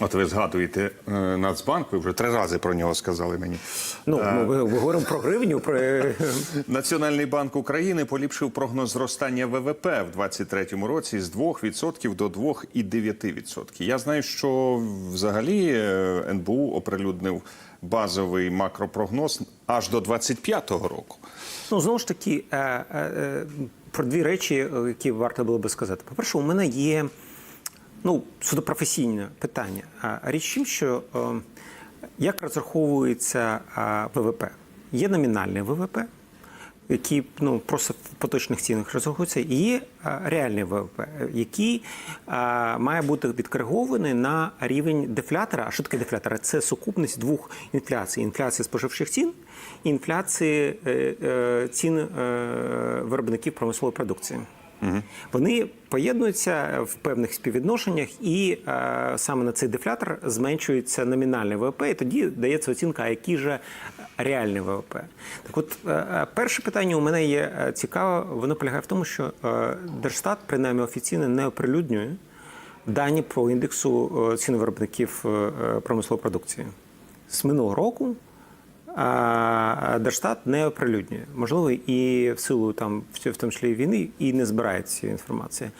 От ви згадуєте е, Нацбанк, ви вже три рази про нього сказали мені. Ну, ми, ми говоримо про гривню, про е, Національний банк України поліпшив прогноз зростання ВВП в 2023 році з 2% до 2,9%. Я знаю, що взагалі е, НБУ оприлюднив базовий макропрогноз аж до 2025 року. ну знову ж таки е, е, е, про дві речі, е, які варто було би сказати. По-перше, у мене є ну, суто професійне питання. Річ що е, як розраховується ВВП? Є номінальний ВВП, який ну, просто в поточних цінах розраховується, і є реальний ВВП, який має бути відкоригований на рівень дефлятора. А що таке дефлятор? Це сукупність двох інфляцій: інфляції споживчих цін і інфляції е, е, цін виробників промислової продукції. Вони поєднуються в певних співвідношеннях, і е, саме на цей дефлятор зменшується номінальний ВВП, і тоді дається оцінка, а який же реальний ВВП. Так от, е, е, перше питання у мене є е, цікаве, воно полягає в тому, що е, Держстат, принаймні офіційно, не оприлюднює дані про індексу е, цін виробників промислової продукції. З минулого року Держстат не оприлюднює. Можливо, і в силу там, в тому числі війни, і не збирає цієї інформації.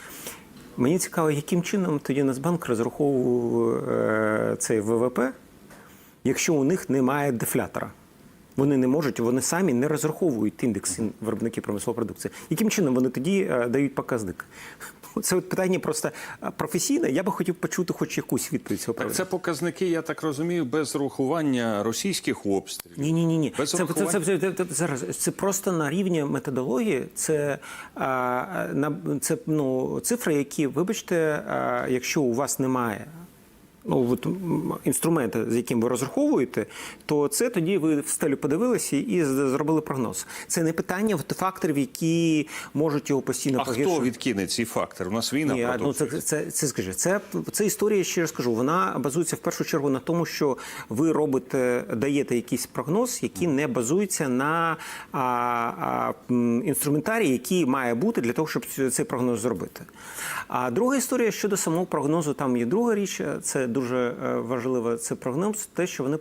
Мені цікаво, яким чином тоді Нацбанк розраховував е, цей ВВП, якщо у них немає дефлятора. Вони не можуть, вони самі не розраховують індекс виробників промислової продукції. Яким чином вони тоді е, дають показник? Це от питання просто професійне. Я би хотів почути хоч якусь відповідь цього Так Це показники, я так розумію, без рахування російських обстрілів. Ні, ні, ні, ні. Без Це, це, це, це, це, зараз це просто на рівні методології. Це, а, на, це ну, цифри, які, вибачте, а, якщо у вас немає. Ну, от, м, з яким ви розраховуєте, то це тоді ви в стелю подивилися і зробили прогноз. Це не питання факторів, які можуть його постійно А хто відкине ці фактори? У нас війна Ні, ну це, це, це скажи, це, це історія, ще раз кажу, вона базується в першу чергу на тому, що ви робите, даєте якийсь прогноз, який не базується на а, а, інструментарії, який має бути для того, щоб цей прогноз зробити. А друга історія щодо самого прогнозу, там є друга річ, це дуже важливе це прогноз, те, що вони